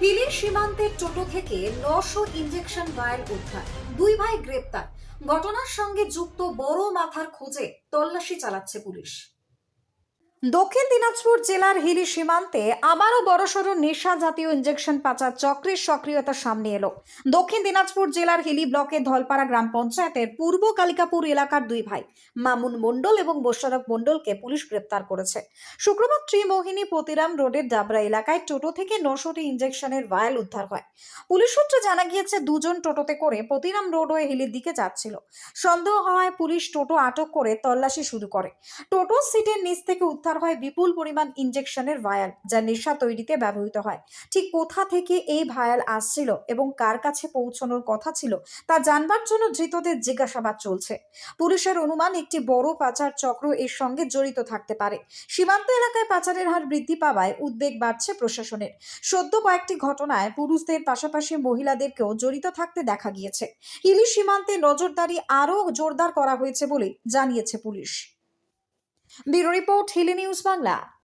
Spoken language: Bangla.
হিলি সীমান্তের টোটো থেকে নশো ইঞ্জেকশন ভায়াল উদ্ধার। দুই ভাই গ্রেপ্তার। ঘটনার সঙ্গে যুক্ত বড় মাথার খোঁজে তল্লাশি চালাচ্ছে পুলিশ। দক্ষিণ দিনাজপুর জেলার হিলি সীমান্তে আবারও বড়সড় নেশা জাতীয় ইঞ্জেকশন পাচার চক্রের সক্রিয়তা সামনে এলো। দক্ষিণ দিনাজপুর জেলার হিলি ব্লকের ধলপাড়া গ্রাম পঞ্চায়েতের পূর্ব কালিকাপুর এলাকার দুই ভাই, মামুন মণ্ডল এবং মোশারফ মণ্ডলকে পুলিশ গ্রেপ্তার করেছে। শুক্রবার ত্রিমোহিনী পতিরাম রোডের ডাবরা এলাকায় টোটো থেকে নশোটি ইঞ্জেকশনের ভায়াল উদ্ধার হয়। পুলিশ সূত্রে জানা গিয়েছে, দুজন টোটোতে করে পতিরাম রোড হয়ে হিলির দিকে যাচ্ছিল। সন্দেহ হওয়ায় পুলিশ টোটো আটক করে তল্লাশি শুরু করে। টোটো সিটের নিচ থেকে উদ্ধার হয় বিপুল পরিমাণ ইঞ্জেকশনের ভায়াল যা নেশা তৈরিতে ব্যবহৃত হয়। ঠিক কোথা থেকে এই ভায়াল আসছিল এবং কার কাছে পৌঁছানোর কথা ছিল তা জানবার জন্য ধৃতদের জিজ্ঞাসাবাদ চলছে। পুলিশের অনুমান, একটি বড় পাচার চক্র এর সঙ্গে জড়িত থাকতে পারে। সীমান্ত এলাকায় পাচারের হার বৃদ্ধি পাওয়ায় উদ্বেগ বাড়ছে প্রশাসনের। সদ্য কয়েকটি ঘটনায় পুরুষদের পাশাপাশি মহিলাদেরকেও জড়িত থাকতে দেখা গিয়েছে। হিলি সীমান্তে নজরদারি আরও জোরদার করা হয়েছে বলে জানিয়েছে police. Bureau report Hili news Bangla.